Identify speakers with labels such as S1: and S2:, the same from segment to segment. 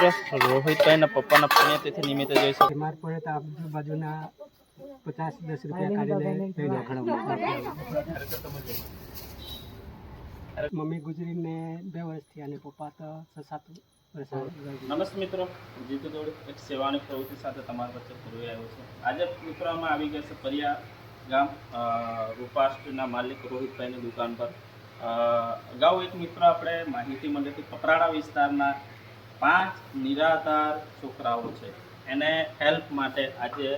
S1: મિત્રો રોહિતભાઈના પપ્પાના પુણ્યતિથિ નિમિત્તે જોઈ શકો.
S2: બીમાર પડે તો આજુબાજુના પચાસ દસ રૂપિયા કાઢીને લઈ દવાખાનામાં મમ્મી ગુજરીને બે વર્ષથી અને પપ્પા તો છ સાત
S1: નમસ્તે મિત્રો. જીતુ દોડ એક સેવાની પ્રવૃત્તિ સાથે તમારા વચ્ચે પૂરવી આવ્યો છે. આજે મિત્રોમાં આવી ગયા છે પરિયા ગામ અ, રૂપા સ્ટ્રીટના માલિક રોહિતભાઈની દુકાન પર. અગાઉ એક મિત્ર આપણે માહિતી મળી હતી કપરાડા વિસ્તારના પાંચ નિરાધાર છોકરાઓ છે. એને હેલ્પ માટે આજે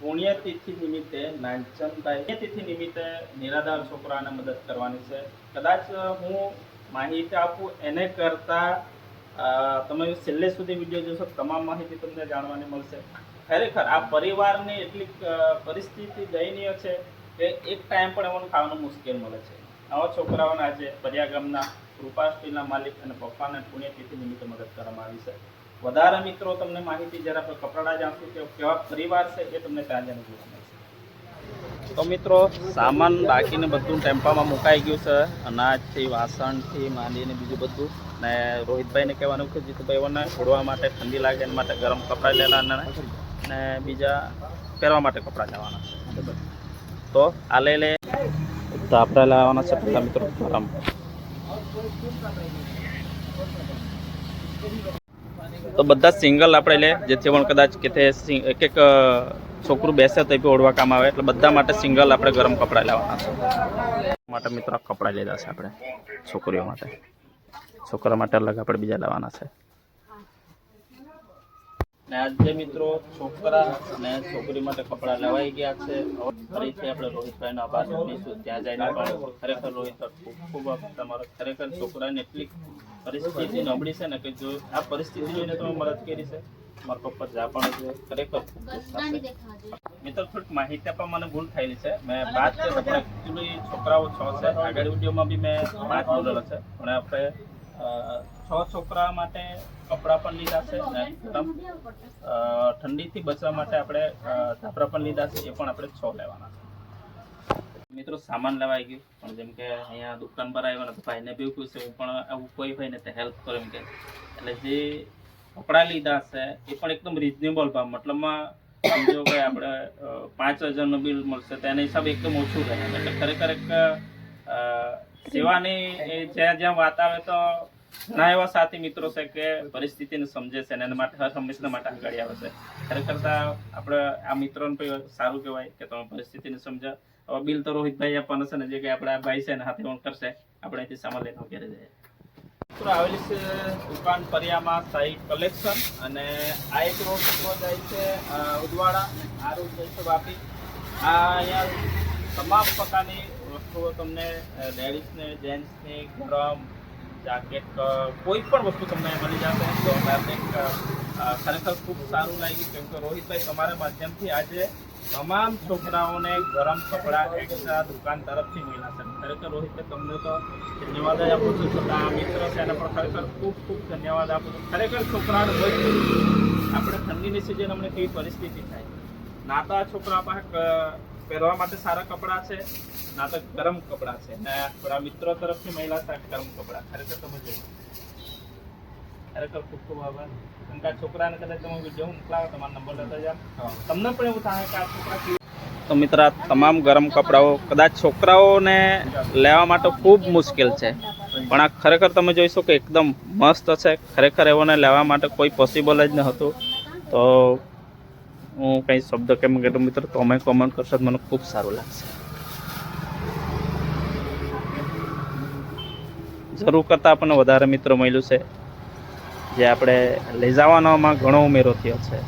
S1: પુણ્યતિથિ નિમિત્તે નાનચંદભાઈ, પુણ્યતિથિ નિમિત્તે નિરાધાર છોકરાને મદદ કરવાની છે. કદાચ હું માહિતી આપું એને કરતાં તમે છેલ્લે સુધી વીડિયો જોશો, તમામ માહિતી તમને જાણવાની મળશે. ખરેખર આ પરિવારની એટલી પરિસ્થિતિ દયનીય છે કે એક ટાઈમ પણ એમને ખાવાનું મુશ્કેલ મળે છે. આવા છોકરાઓને આજે પર્યા ગામના કૃપા સ્ટીલના માલિક અને પપ્પાને પુણ્યતિથિ નિમિત્તે મદદ કરવામાં આવી છે. વધારે મિત્રો, તમને માહિતી જરા કપરાડા જાણશું કે કેવા પરિવાર છે એ તમને ત્યાં જોવા મળશે તો મિત્રો, સામાન બાકીને બધું ટેમ્પામાં મુકાઈ ગયું છે. અનાજથી વાસણથી માંડીને બીજું બધું. ને રોહિતભાઈને કહેવાનું કે જીતુભાઈઓને છોડવા માટે ઠંડી લાગે, એના માટે ગરમ કપડાં લેવાના ને બીજા પહેરવા માટે કપડાં લેવાના છે. તો આ લઈ લે. તો આપણે લાવવાના છે પહેલાં મિત્રો. તો બધા સિંગલ આપણે લે, જેથી પણ કદાચ કે એક એક છોકરું બેસે તો ઓળવા કામ આવે. એટલે બધા માટે સિંગલ આપણે ગરમ કપડાં લેવાના છે. માટે મિત્રો કપડાં લીધા છે આપણે, છોકરીઓ માટે. છોકરા માટે અલગ આપણે બીજા લેવાના છે. ને આજે મિત્રો છોકરા અને છોકરી માટે કપડાં લેવાઈ ગયા છે. ફરીથી આપણે રોહિતભાઈનો આભાર માનીશું. ત્યાં જઈને પણ ખરેખર રોહિત ખૂબ ખૂબ તમારો. ખરેખર છોકરાને એટલી પરિસ્થિતિ નબળી છે ને કે જો આ પરિસ્થિતિ જોઈને તમે મદદ કરી છે. મારા પપ્પા જા પણ છે. ખરેખર મિત્રો થોડીક માહિતી આપવા મને ભૂલ થયેલી છે. મેં વાત એકચ્યુઅલી છોકરાઓ છ છે. આગળ વિડીયોમાં બી મેં વાત બોલેલો છે. પણ આપણે છ છોકરા માટે કપડાં પણ લીધા છે ઠંડીથી બચવા માટે આપણે અ, પણ લીધા છે એ પણ આપણે છ લેવાના છે. મિત્રો સામાન લેવાઈ ગયું પણ જેમ કે અહીંયા દુકાન પર આવ્યો ને તો ભાઈને બી કહ્યું છે હું પણ આવું કોઈ ભાઈને તે હેલ્પ કરો કે. એટલે જે કપડાં લીધા છે એ પણ એકદમ રિઝનેબલ ભાવ મતલબમાં સમજો કે આપણે પાંચ હજારનું બિલ મળશે તેના હિસાબે એકદમ ઓછું રહે. એટલે ખરેખર એક સેવાની જ્યાં જ્યાં વાત આવે તો ઘણા એવા સાથી મિત્રો છે કે પરિસ્થિતિને સમજે છે અને એના માટે હર હંમેશના માટે આગળ આવે છે. ખરેખર આપણે આ મિત્રોને પણ સારું કહેવાય કે તમે પરિસ્થિતિને સમજો. હવે બિલ તો રોહિતભાઈ આપવાના છે ને જે કે આપણા ભાઈ છે ને હાથે ઓન કરશે, આપણે અહીંથી સામાન લઈને ઘેરે જઈએ. મિત્રો, આવેલી છે દુકાન પરિયામાં સાઈ કલેક્શન અને આ એક રોડ જાય છે ઉદવાડા આ રોડ જાય છે વાપી. આ અહીંયા તમામ પ્રકારની વસ્તુઓ તમને લેડીઝને, જેન્ટ્સની, ગરમ જાકેટ કોઈ પણ વસ્તુ તમને મળી જશે. તો અમારે ખરેખર ખૂબ સારું લાગ્યું. કેમ કે રોહિતભાઈ તમારા માધ્યમથી આજે તમામ છોકરાઓને ગરમ કપડાં એક્સ્ટ્રા દુકાન તરફથી મળ્યા છે. ખરેખર રોહિતભાઈ તમને તો ધન્યવાદ જ આપું છું. છતાં મિત્ર છે એને પણ ખરેખર ખૂબ ખૂબ ધન્યવાદ આપું છું. ખરેખર છોકરાને હોય આપણે ઠંડીની સિઝન અમને કેવી પરિસ્થિતિ થાય. ના તો આ છોકરા પાસે પહેરવા માટે સારા કપડાં છે ના તો ગરમ કપડાં છે. ને આપણા મિત્રો તરફથી મહિલા સાથે ગરમ કપડાં ખરેખર તમે જોયું ખરેખર ખૂબ ખૂબ આભાર. કારણ કે આ છોકરાને કદાચ તમે વીડિયો મોકલાવો તમારો નંબર લેતા જાઓ. તમને પણ એવું થાય કે આ છોકરા તો મિત્ર તમામ ગરમ કપડાઓ કદાચ છોકરાઓને લેવા માટે ખૂબ મુશ્કેલ છે. પણ આ ખરેખર તમે જોઈશો કે એકદમ મસ્ત છે. ખરેખર એઓને લેવા માટે કોઈ પોસિબલ જ ન હતું. તો હું કંઈ શબ્દ કેમ કહેતો મિત્ર, તમે કોમેન્ટ કરશો તો મને ખૂબ સારું લાગશે. જરૂર કરતાં આપણને વધારે મિત્રો મળ્યું છે. જે આપણે લઈ જવાનોમાં ઘણો ઉમેરો થયો છે.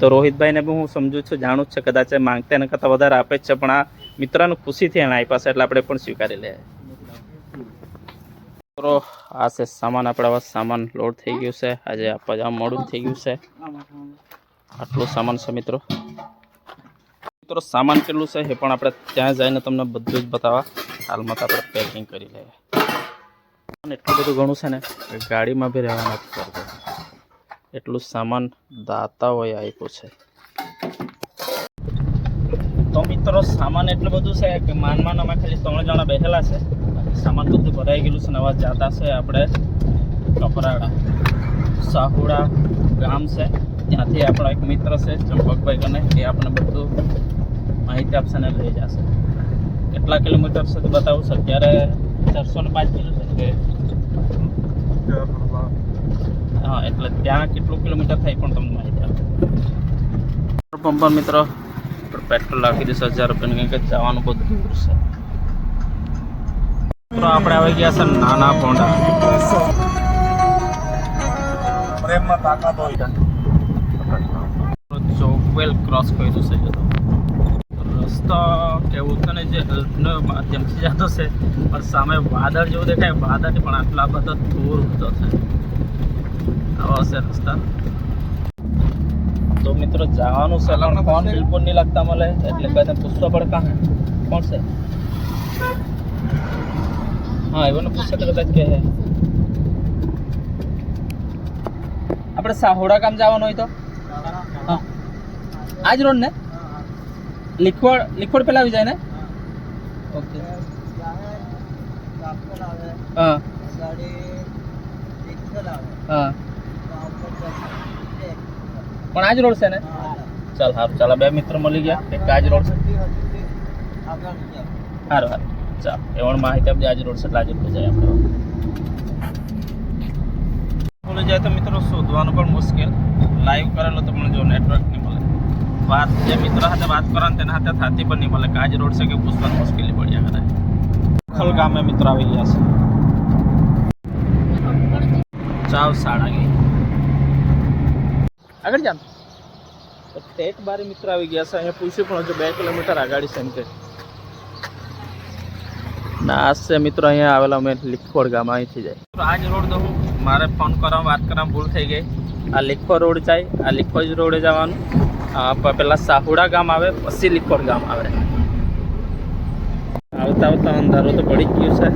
S1: તો રોહિતભાઈને બી હું સમજુ છું, જાણું જ છે, કદાચ માંગતા એના કરતાં વધારે આપે જ છે, પણ આ મિત્રને ખુશીથી એના આપ્યા છે, એટલે આપણે પણ સ્વીકારી લઈએ. મિત્રો, આ છે સામાન, આપણા સામાન લોડ થઈ ગયું છે. આજે આપવા જવા મોડું થઈ ગયું છે. આટલું સામાન છે મિત્રો. મિત્રો, સામાન કેટલું છે એ પણ આપણે ત્યાં જઈને તમને બધું જ બતાવવા. હાલમાં તો આપણે પેકિંગ કરી લઈએ એટલું બધું ઘણું છે ને ગાડીમાં બી રહેવા નથી એટલું સામાન દાતાઓએ આપ્યું છે. તો મિત્રો, સામાન એટલું બધું છે કે માનમાં અમે ખાલી ત્રણ જણા બેઠેલા છે. સામાન બધું ભરાઈ ગયેલું છે નવા જાતા છે આપણે કપરાડા, સાહુડા ગામ છે. ત્યાંથી આપણા એક મિત્ર છે ચંપકભાઈ કને એ આપણને બધું માહિતી આપશે ને લઈ જશે. કેટલા કિલોમીટર છે બતાવું છે અત્યારે ચારસો ને પાંચ કિલો છે હા, એટલે ત્યાં કેટલું કિલોમીટર થાય પણ તમને માહિતી આપે. પેટ્રોલ પંપ પર મિત્રો પેટ્રોલ નાખી દેશે હજાર રૂપિયાનું કંઈક જવાનું બહુ દૂર છે. આપણે આવી ગયા છે નાના પોંડા
S3: પ્રેમમાં તાકાત હોય.
S1: ચોકવેલ ક્રોસ કર્યું છે. રસ્તો કેવું તો ને જે હેલ્પના માધ્યમથી જતો છે પણ સામે વાદળ જેવું દેખાય વાદળ પણ આટલા બધા દૂર ઉડતો છે. આવા છે રસ્તા. તો મિત્રો જવાનું છે પણ ફોન બિલકુલ નહીં લાગતા મળે એટલે કઈ પૂછતો પડે કાં કોણ છે? હા એવોને પૂછે તો કદાચ કે આપણે સાહોડા ગામ જવાનું હોય તો? આજ રોડ ને? લીખવડ લીખવડ પેલા આવી જાય ને? ઓકે. હા. હા. પણ આજ રોડ છે ને? ચાલ સારું ચાલ બે મિત્ર મળી ગયા. એક આજ રોડ છે. સારું સારું ચાલ એવણ માહિતી આપજે આજ રોડ છે એટલે આજે જાય આપણે જાય તો મિત્રો શોધવાનું પણ મુશ્કેલ. લાઈવ કરેલો તો પણ જો નેટવર્ક નહીં મળે વાત જે મિત્ર સાથે વાત કરવાની તેના સાથે થતી પણ નહીં મળે આજ રોડ છે કે પૂછવાની મુશ્કેલી પડ્યા કરે ખલ ગામે મિત્રો આવી ગયા છે. ચાવ સાડા ગઈ. આગળ જામ એક ટેટ બારે મિત્ર આવી ગયા છે અહીંયા પૂછ્યું પણ હજુ બે કિલોમીટર આગળ છે એમ કે. ના છે મિત્રો અહીંયા આવેલા અમે લીખોડ ગામ અહીંથી જાય. આજ રોડ તો મારે ફોન કરવા વાત કરવા ભૂલ થઈ ગઈ. આ લીખો રોડ જાય આ લીખો જ રોડે જવાનું. આ પ- પેલા સાહુડા ગામ આવે પછી લીખોડ ગામ આવે. આવતા આવતા અંધારું તો પડી ગયું છે.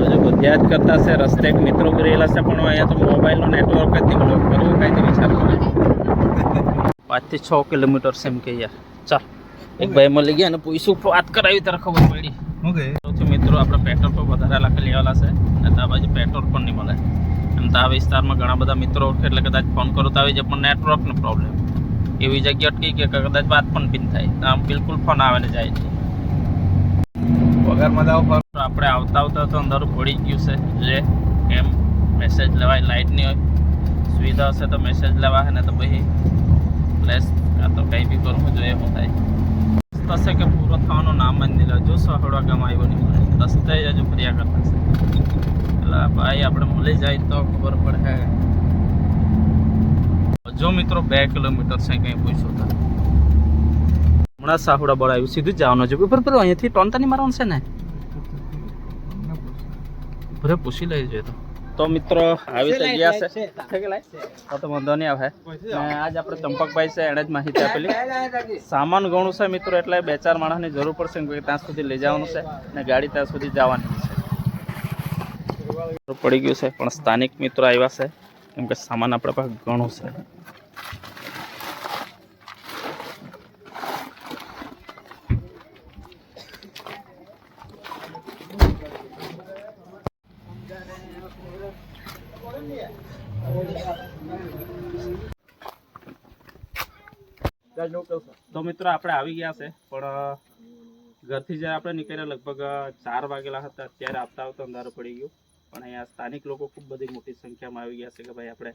S1: હજુ બધા જ કરતા છે રસ્તે એક મિત્રો ગયેલા છે પણ અહીંયા તો મોબાઈલનો નેટવર્ક જ નહીં બ્લોક કરવું કાંઈ વિચાર કરે. પાંચથી છ કિલોમીટર છે એમ કે યાર. ચાલ એક ભાઈ મળી ગયા અને પૈસું વાત કરાવી ત્યારે ખબર પડી. સૌથી મિત્રો આપણે પેટ્રોલ પર વધારે લાખી લેવાલા છે અને તા બાજુ પેટ્રોલ પણ નહીં મળે. અને આ વિસ્તારમાં ઘણા બધા મિત્રો એટલે કદાચ ફોન કરો તો આવી જાય પણ નેટવર્કનો પ્રોબ્લેમ એવી જગ્યા અટકી કે કદાચ વાત પણ પિન થાય. આમ બિલકુલ ફોન આવે ને જાય છે.
S3: પગારમાં જાવ
S1: આપણે આવતા આવતા તો અંદર પડી ગયું છે. જે એમ મેસેજ લેવાય લાઇટ નહીં હોય. સુવિધા હશે તો મેસેજ લેવા ને તો પછી પ્લેસ કાં તો કંઈ બી કરવું જોઈએ શું થાય. થશે કે પૂરો થવાનું નામ જ નહીં જો સહડવા ગામ આવ્યો નહીં મળે રસ્તે જ હજુ ફર્યા કરતા છે. એટલે ભાઈ આપણે મળી જાય તો ખબર પડે. જો મિત્રો બે કિલોમીટર છે કંઈ પૂછ્યું તો હમણાં સાહુડા બળ આવ્યું સીધું જવાનું છે. ઉપર પર અહીંયાથી ટોન તો નહીં મારવાનું છે ને? ભરે પૂછી લેજો તો. તો મિત્રો આવી તો ગયા છે. તો તો વાંધો નહીં આવે. આજ આપણે ચંપકભાઈ છે એણે જ માહિતી આપેલી. સામાન ઘણું છે મિત્રો એટલે બે ચાર માણસની જરૂર પડશે કે ત્યાં સુધી લઈ જવાનું છે ને ગાડી ત્યાં સુધી જવાની છે. પડી ગયું છે પણ સ્થાનિક મિત્રો આવ્યા છે. કેમ કે સામાન આપણા પાસે ઘણો છે. તો મિત્રો આપણે આવી ગયા છે, પણ ઘરથી જ્યારે આપણે નીકળ્યા લગભગ ચાર વાગેલા હતા, ત્યારે આવતા આવતા અંધારો પડી ગયું. પણ અહીંયા સ્થાનિક લોકો ખૂબ બધી મોટી સંખ્યામાં આવી ગયા છે કે ભાઈ આપણે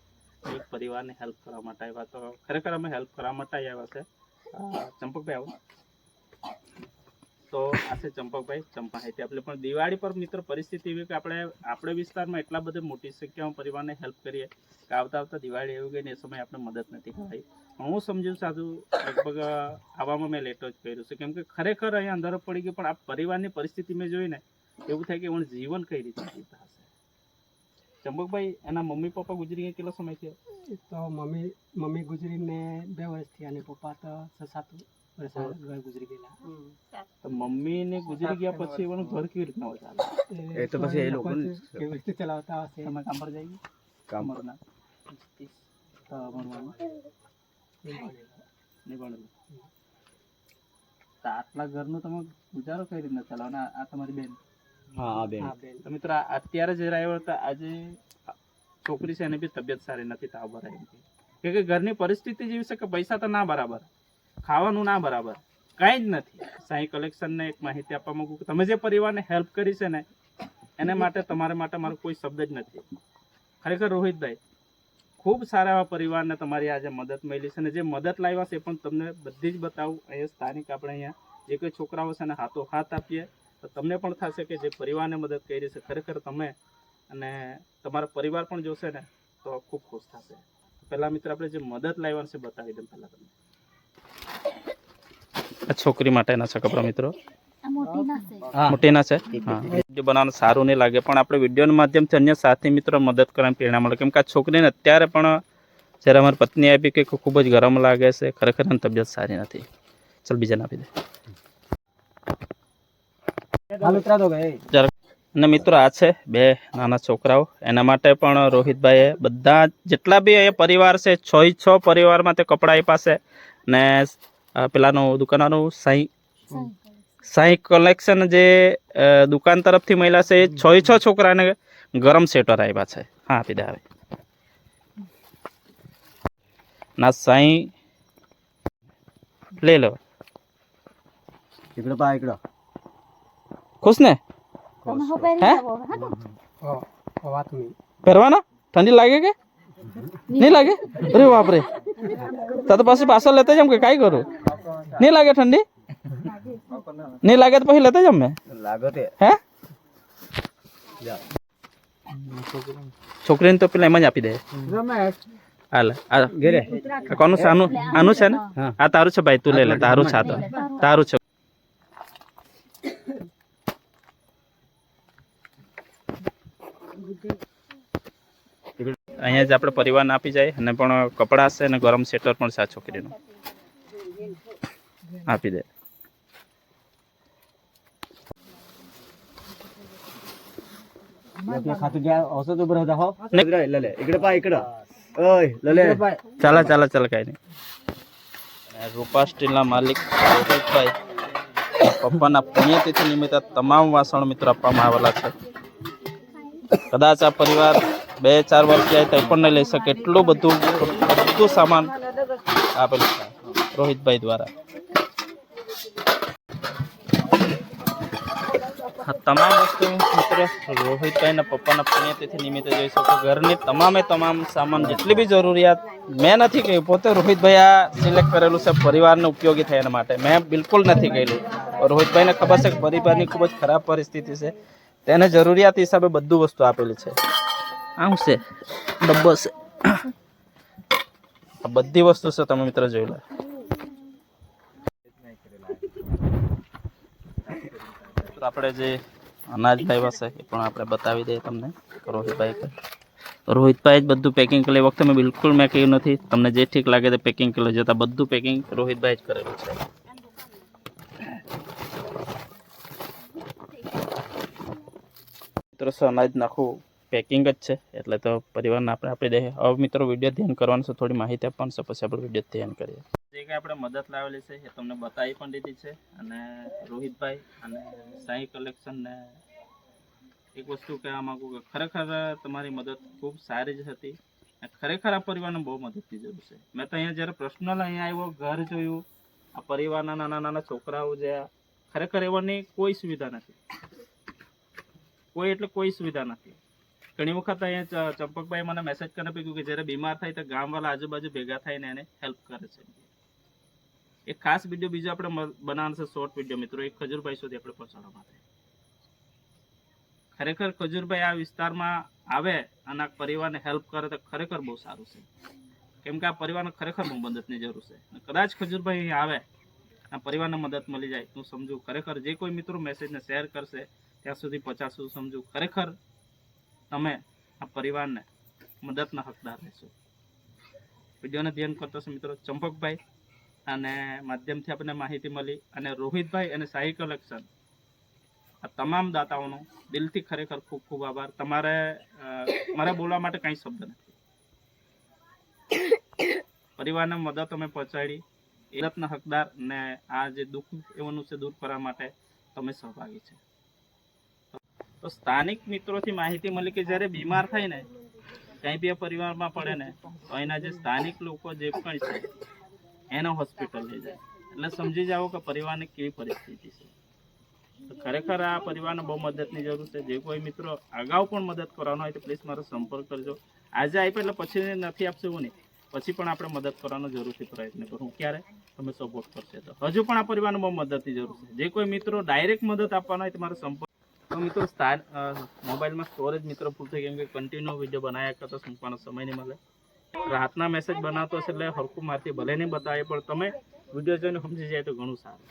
S1: એક પરિવારને હેલ્પ કરવા માટે આવ્યા. તો ખરેખર અમે હેલ્પ કરવા માટે આવ્યા છે. ચંપકભાઈ આવો. તો આ છે ચંપકભાઈ. ચંપા હાઈથી આપણે પણ દિવાળી પર મિત્ર પરિસ્થિતિ એવી કે આપણે આપણે વિસ્તારમાં એટલા બધા મોટી સંખ્યામાં પરિવારને હેલ્પ કરીએ કે આવતા આવતા દિવાળી આવી ગઈ ને એ સમયે આપણે મદદ નથી પણ હું સમજુ સાધુ, લગભગ આવામાં મેં લેટ જ કર્યું છે. કેમ કે ખરેખર અહીંયા અંધારો પડી ગયો, પણ આ પરિવારની પરિસ્થિતિ મેં જોઈને એવું થાય કે હું જીવન કઈ રીતે જીવતા હશે? ચંપકભાઈ એના મમ્મી પપ્પા ગુજરી ગયા કેટલો સમય થયો?
S2: તો મમ્મી મમ્મી ગુજરીને બે વર્ષથી અને પપ્પા તો સાત વર્ષ ગુજરી ગયેલા.
S1: તો મમ્મી ને ગુજરી ગયા પછી એનું ઘર કેવી રીતના હોય?
S3: એ તો પછી એ લોકો
S2: કેવી રીતે ચલાવતા હશે?
S1: તમે કામ પર જઈએ
S3: કામ પર.
S1: ના તો ભણવાનું નહીં ભણેલું આટલા ઘરનું તમે ગુજારો કઈ રીતના ચલાવો? આ આ તમારી બેન?
S3: હા
S1: અત્યારે જે રહ્યો હતો આજે છોકરી છે એની બી તબિયત સારી નથી, તાવ ભરાય કે. ઘરની પરિસ્થિતિ જેવી છે કે પૈસા તો ના બરાબર, ખાવાનું ના બરાબર, કાંઈ જ નથી. સાઈ કલેક્શનને એક માહિતી આપવા માંગુ કે તમે જે પરિવારને હેલ્પ કરી છે ને, એને માટે, તમારા માટે મારો કોઈ શબ્દ જ નથી. ખરેખર રોહિતભાઈ, ખૂબ સારા એવા પરિવારને તમારી આજે મદદ મળી છે અને જે મદદ લાવ્યા છે એ પણ તમને બધી જ બતાવું. અહીંયા સ્થાનિક આપણે અહીંયા જે કોઈ છોકરાઓ છે એને હાથો હાથ આપીએ. તો તમને પણ થશે કે જે પરિવારને મદદ કરી છે ખરેખર તમે અને તમારો પરિવાર પણ જોશે ને તો ખૂબ ખુશ થશે. પહેલા મિત્ર આપણે જે મદદ લાવ્યા છે બતાવી દઉં પહેલાં તમને. આ છોકરી માટેના છે કપડા મિત્રો?
S4: આ મોટી ના છે
S1: મોટીના છે? જો બનાવવાનું સારું નહીં લાગે પણ આપણે વિડીયોના માધ્યમથી અન્ય સાથી મિત્રો મદદ કરવાની પ્રેરણા મળે. કેમ કે આ છોકરીને અત્યારે પણ જ્યારે અમારી પત્ની આપી કે ખૂબ જ ગરમ લાગે છે ખરેખર એની તબિયત સારી નથી. ચાલ બીજાને આપી દે. અને મિત્રો આ છે બે નાના છોકરાઓ. એના માટે પણ રોહિતભાઈએ બધા જેટલા બી એ પરિવાર છે છ છ પરિવારમાં તે કપડાં આપ્યા ને પેલાનું દુકાનનું સાંઈ સાઈ કલેક્શન જે દુકાન તરફથી મળ્યા છે એ છ છ છોકરાને ગરમ સ્વેટર આવ્યા છે. હા આપી દે ના સાંઈ. લઈ લો.
S3: એકડો
S1: ખુશ ને?
S4: હે
S1: પહેરવાના? ઠંડી લાગે કે? નહીં લાગે? અરે બાપરે. તો પછી પાછળ લેતા જમ કે કઈ કરું. નહીં લાગે ઠંડી? નહીં લાગે તો પછી લેતા જમ મેં હે? છોકરીને તો પેલા એમ જ આપી દે. હાલ આ ઘેરે. કોનું? છે આનું આનું છે ને? આ તારું છે ભાઈ તું લઈ લે તારું છે તો. તારું છે અહીંયા જ આપણે પરિવારને આપી જાય અને પણ કપડાં હશે અને ગરમ સ્વેટર પણ છે આ છોકરીનું. આપી દે. ચાલા ચાલા, ચાલ, કઈ નહીં. રૂપા સ્ટીલના માલિક પપ્પાના પુણ્યતિથિ નિમિત્તે તમામ વાસણ મિત્ર આપવામાં આવેલા છે. કદાચ આ પરિવાર બે, ચાર વર્ષ જાય તો પણ નહીં લઈ શકે. એટલું બધું બધું સામાન આપેલું છે રોહિતભાઈ દ્વારા. તમામ વસ્તુ, મિત્ર, રોહિતભાઈના પપ્પાના પુણ્યતિથિ નિમિત્તે જોઈ શકો. ઘરની તમામે તમામ સામાન, જેટલી બી જરૂરિયાત, મેં નથી કહ્યું, પોતે રોહિતભાઈ આ સિલેક્ટ કરેલું છે પરિવારને ઉપયોગી થાય એના માટે. મેં બિલકુલ નથી કહેલું. રોહિતભાઈને ખબર છે કે પરિવારની ખૂબ જ ખરાબ પરિસ્થિતિ છે. તેને જરૂરિયાત હિસાબે બધું વસ્તુ આપેલી છે. આમ છે? ડબ્બો છે. આ બધી વસ્તુ છે તમે મિત્ર જોઈ લો. આપણે જે અનાજ લાવ્યા છે એ પણ આપણે બતાવી દઈએ તમને રોહિતભાઈ રોહિતભાઈ જ બધું પેકિંગ કરે વખતે મેં બિલકુલ મેં કહ્યું નથી. તમને જે ઠીક લાગે તે પેકિંગ કરી લેજો. તો બધું પેકિંગ રોહિતભાઈ જ કરેલું છે. મિત્રો અનાજ નાખવું પેકિંગ જ છે, એટલે તો પરિવારને આપણે આપી દઈએ. હવે મિત્રો વીડિયો ધ્યાન કરવાનું છે, થોડી માહિતી આપવાનું છે, પછી આપણે વીડિયો ધ્યાન કરીએ. જે કંઈ આપણે મદદ લાવેલી છે, એ તમને બતાવી પણ દીધી છે, અને રોહિતભાઈ અને સાંઈ કલેક્શન ને એક વસ્તુ કહેવા માગું કે ખરેખર તમારી મદદ ખૂબ સારી જ હતી ખરેખર આ પરિવારને બહુ મદદની જરૂર છે. મેં તો અહીંયા જ્યારે પર્સનલ અહીંયા આવ્યો, ઘર જોયું, આ પરિવારના નાના નાના છોકરાઓ જે ખરેખર એવાની કોઈ સુવિધા નથી. કોઈ એટલે કોઈ સુવિધા નથી. ઘણી વખત અહીંયા ચંપકભાઈ મને મેસેજ કરીને આપ્યું કે જ્યારે બીમાર થાય તો ગામવાળા આજુબાજુ ભેગા થઈને એને હેલ્પ કરે છે. એક ખાસ વીડિયો બીજો આપણે બનાવવાનો છે શોર્ટ વીડિયો મિત્રો એક ખજૂરભાઈ સુધી આપણે પહોંચાડવા માટે. ખરેખર ખજૂરભાઈ આ વિસ્તારમાં આવે અને આ પરિવારને હેલ્પ કરે તો ખરેખર બહુ સારું છે. કેમ કે આ પરિવારને ખરેખર બહુ મદદની જરૂર છે. કદાચ ખજૂરભાઈ આવે આ પરિવારને મદદ મળી જાય, હું સમજુ. ખરેખર જે કોઈ મિત્રો મેસેજને શેર કરશે ત્યાં સુધી પચાસું સમજુ. ખરેખર તમે આ પરિવારને મદદના હકદાર રહેશો. વિડીયોને ધ્યાન કરતા છે મિત્રો. ચંપકભાઈ અને માધ્યમથી આપણને માહિતી મળી અને રોહિતભાઈ અને સાહી કલેક્શન. આ તમામ દાતાઓનો દિલથી ખરેખર ખૂબ ખૂબ આભાર. તમારે મારે બોલવા માટે કંઈ શબ્દ નથી. પરિવારને મદદ અમે પહોંચાડી. એ રત્ન હકદાર ને આ જે દુઃખ એવાનું છે દૂર કરવા માટે તમે સહભાગી છે. તો સ્થાનિક મિત્રોથી માહિતી મળી કે જ્યારે બીમાર થાય ને કંઈ બી પરિવારમાં પડે ને, તો અહીંના જે સ્થાનિક લોકો જે પણ છે, એનો હોસ્પિટલ લઈ જાય. એટલે સમજી જાઓ કે પરિવારની કેવી પરિસ્થિતિ છે. ખરેખર આ પરિવારને બહુ મદદની જરૂર છે. જે કોઈ મિત્રો અગાઉ પણ મદદ કરવાનો હોય તો પ્લીઝ મારો સંપર્ક કરજો. આજે આપ્યો એટલે પછી નથી આપશે એવું નહીં. પછી પણ આપણે મદદ કરવાનો જરૂરથી પ્રયત્ન કરું. ક્યારે? તમે સપોર્ટ કરશે તો. હજુ પણ આ પરિવારને બહુ મદદની જરૂર છે. જે કોઈ મિત્રો ડાયરેક્ટ મદદ આપવાનો હોય તો મારો સંપર્ક તો મિત્રો સ્થાન મોબાઈલમાં સ્ટોરેજ મિત્રો ફૂલ થઈ કેમ કે કન્ટિન્યુ વીડિયો બનાવ્યા કરતા મૂકવાનો સમય નહીં મળે. રાતના મેસેજ બનાવતો હશે એટલે હરખું મારથી ભલે નહીં બતાવે પણ તમે વીડિયો જોઈને સમજી જાય તો ઘણું સારું.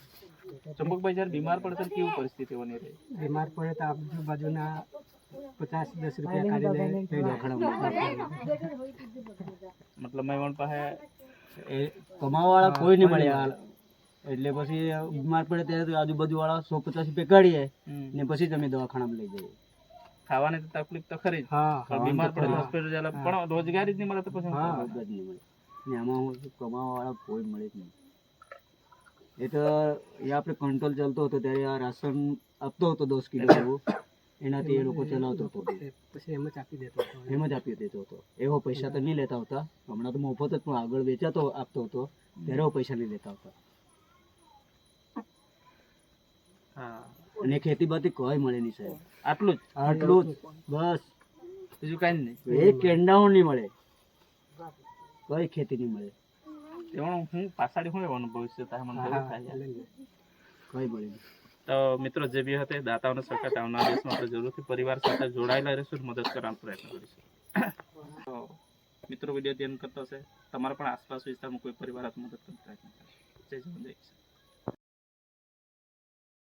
S1: ચંપકભાઈ જ્યારે બીમાર પડે તો કેવી પરિસ્થિતિ બની રહી?
S2: બીમાર પડે તો આજુબાજુના પચાસ દસ રૂપિયા કાઢીને
S1: મતલબ મેં પાસે
S3: એ કમાવા કોઈ નહીં મળે હાલ. એટલે પછી બીમાર પડે ત્યારે તો આજુબાજુ વાળા સો પચાસ રૂપિયા કાઢીએ ને પછી તમે દવાખાનામાં લઈ જઈએ.
S1: ખાવાની તો તકલીફ તો ખરી
S2: હા
S1: બીમાર પડે હોસ્પિટલ જાય પણ રોજગારી જ નહીં મળે તો પછી
S2: હા.
S3: રોજગાર નહીં મળે. ને આમાં હું કમાવા વાળા કોઈ મળે જ નહીં. એ તો એ આપણે કંટ્રોલ ચાલતો હતો ત્યારે આ રાશન આપતો હતો દસ કિલો જેવું. એનાથી એ લોકો ચલાવતો હતો.
S2: પછી એમ જ આપી દેતો હતો.
S3: એમ જ આપી દેતો હતો. એવો પૈસા તો નહીં લેતા હતા. હમણાં તો મફત જ પણ આગળ વેચાતો આપતો હતો. ત્યારે એવો પૈસા નહીં લેતા હતા
S1: હા
S3: અને ખેતી બાતી કોઈ મળે નહીં સાહેબ.
S1: આટલું જ.
S3: આટલું જ. બસ.
S1: બીજું કાંઈ નહીં.
S3: એક કેન્ડાઓ નહીં મળે. કોઈ ખેતી નહીં મળે.
S1: એમાં હું પાછાડી હું એવાનું ભવિષ્ય તારે મને એવું.
S3: કઈ મળે નહીં.
S1: તો મિત્રો જે બી હતા દાતાઓને સરકાર આવનાર દિવસમાં આપણે જરૂરથી પરિવાર સાથે જોડાયેલા રહીશું મદદ કરવાનો પ્રયત્ન કરીશું. તો મિત્રો વીડિયો ધ્યાન કરતો હશે. તમારા પણ આસપાસ વિસ્તારમાં કોઈ પરિવાર મદદ કરતા જય જય.